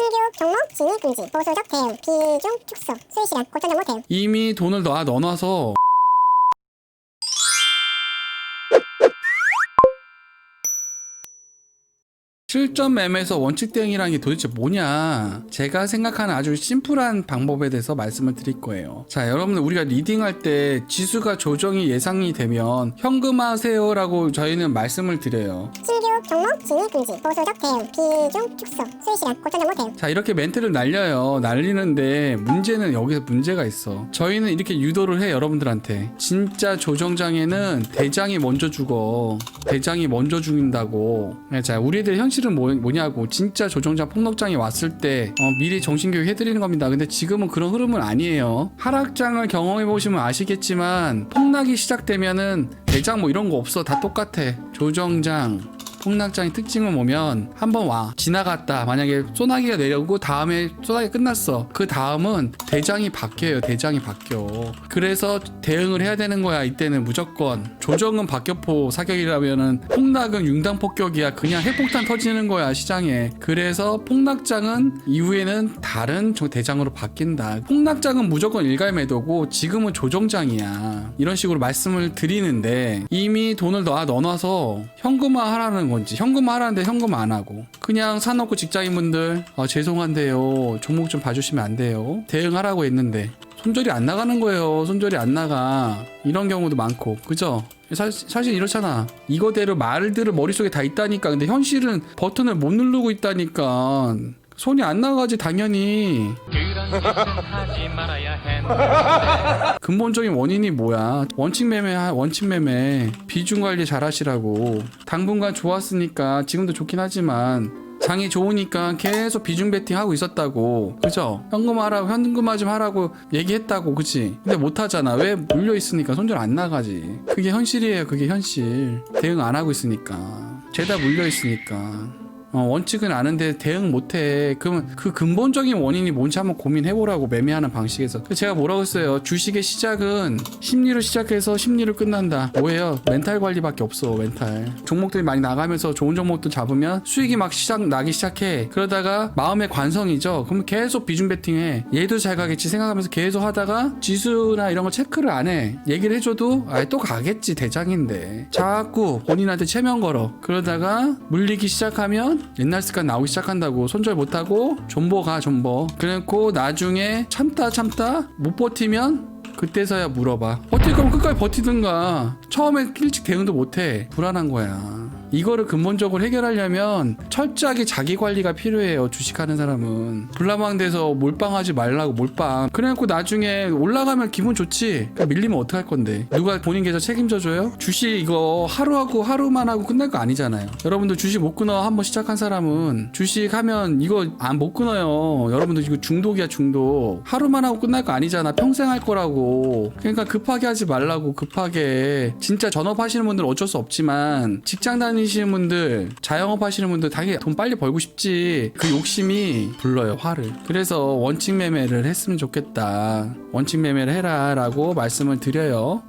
신규 종목 진입 금지, 보수적 대응, 비중 축소, 수익 시간, 고점 정보 대응. 이미 돈을 다 넣어놔서 실전 매매에서 원칙 대응이라는 게 도대체 뭐냐? 제가 생각하는 아주 심플한 방법에 대해서 말씀을 드릴 거예요. 자, 여러분들 우리가 리딩할 때 지수가 조정이 예상이 되면 현금하세요 라고 저희는 말씀을 드려요. 신규 종목 진입 금지, 보수적 대응, 비중 축소, 수익 시간, 고점 정보 대응. 자 이렇게 멘트를 날려요. 날리는데 문제는 여기서 문제가 있어. 저희는 이렇게 유도를 해 여러분들한테. 진짜 조정장에는 대장이 먼저 죽어. 대장이 먼저 죽인다고. 네, 자 우리들 현실은 뭐, 뭐냐고. 진짜 조정장 폭락장이 왔을 때 어, 미리 정신교육 해드리는 겁니다. 근데 지금은 그런 흐름은 아니에요. 하락장을 경험해 보시면 아시겠지만 폭락이 시작되면은 대장 뭐 이런 거 없어. 다 똑같아. 조정장 폭락장의 특징을 보면 한번 와 지나갔다 만약에 소나기가 내려오고 다음에 소나기 끝났어. 그 다음은 대장이 바뀌어요 대장이 바뀌어. 그래서 대응을 해야 되는 거야 이때는 무조건. 조정은 박격포 사격이라면은 폭락은 융당 폭격이야. 그냥 핵폭탄 터지는 거야 시장에. 그래서 폭락장은 이후에는 다른 저 대장으로 바뀐다. 폭락장은 무조건 일괄 매도고 지금은 조정장이야. 이런 식으로 말씀을 드리는데 이미 돈을 넣어 넣어놔서 현금화 하라는 건지. 현금화 하라는데 현금 안 하고. 그냥 사놓고 직장인분들 어, 죄송한데요. 종목 좀 봐주시면 안 돼요. 대응하라고 했는데. 손절이 안 나가는 거예요. 손절이 안 나가. 이런 경우도 많고. 그죠? 사, 사실 이렇잖아. 이거대로 말들을 머릿속에 다 있다니까. 근데 현실은 버튼을 못 누르고 있다니까. 손이 안 나가지 당연히 했는데 근본적인 원인이 뭐야? 원칙 매매, 원칙 매매, 비중 관리 잘 하시라고. 당분간 좋았으니까 지금도 좋긴 하지만 장이 좋으니까 계속 비중 베팅 하고 있었다고. 그죠? 현금하라고, 현금화 좀 하라고 얘기했다고. 그치? 근데 못 하잖아. 왜? 물려 있으니까 손절 안 나가지. 그게 현실이에요. 그게 현실. 대응 안 하고 있으니까. 죄다 물려 있으니까. 어, 원칙은 아는데 대응 못해. 그러면 그 근본적인 원인이 뭔지 한번 고민해보라고 매매하는 방식에서. 그래서 제가 뭐라고 했어요. 주식의 시작은 심리로 시작해서 심리로 끝난다. 뭐예요? 멘탈 관리밖에 없어. 멘탈. 종목들이 많이 나가면서 좋은 종목도 잡으면 수익이 막 시작 나기 시작해. 그러다가 마음의 관성이죠. 그러면 계속 비중 베팅해. 얘도 잘 가겠지 생각하면서 계속 하다가 지수나 이런 거 체크를 안 해. 얘기를 해줘도 아또 가겠지 대장인데. 자꾸 본인한테 체면 걸어. 그러다가 물리기 시작하면 옛날 습관 나오기 시작한다고 손절 못하고 존버 가 존버. 그래놓고 나중에 참다 참다 못 버티면 그때서야 물어봐. 버틸 거면 끝까지 버티든가. 처음에 일찍 대응도 못해. 불안한 거야 이거를 근본적으로 해결하려면 철저하게 자기 관리가 필요해요 주식하는 사람은. 불나방돼서 몰빵하지 말라고 몰빵. 그래놓고 나중에 올라가면 기분 좋지. 그러니까 밀리면 어떡할 건데? 누가 본인 계좌 책임져 줘요? 주식 이거 하루하고 하루만 하고 끝날 거 아니잖아요. 여러분들 주식 못 끊어 한번 시작한 사람은 주식 하면 이거 안 못 끊어요. 여러분들 이거 중독이야 중독. 하루만 하고 끝날 거 아니잖아. 평생 할 거라고. 그러니까 급하게 하지 말라고 급하게. 진짜 전업하시는 분들은 어쩔 수 없지만 직장 다니시는 분들 자영업 하시는 분들 당연히 돈 빨리 벌고 싶지. 그 욕심이 불러요 화를. 그래서 원칙 매매를 했으면 좋겠다. 원칙 매매를 해라 라고 말씀을 드려요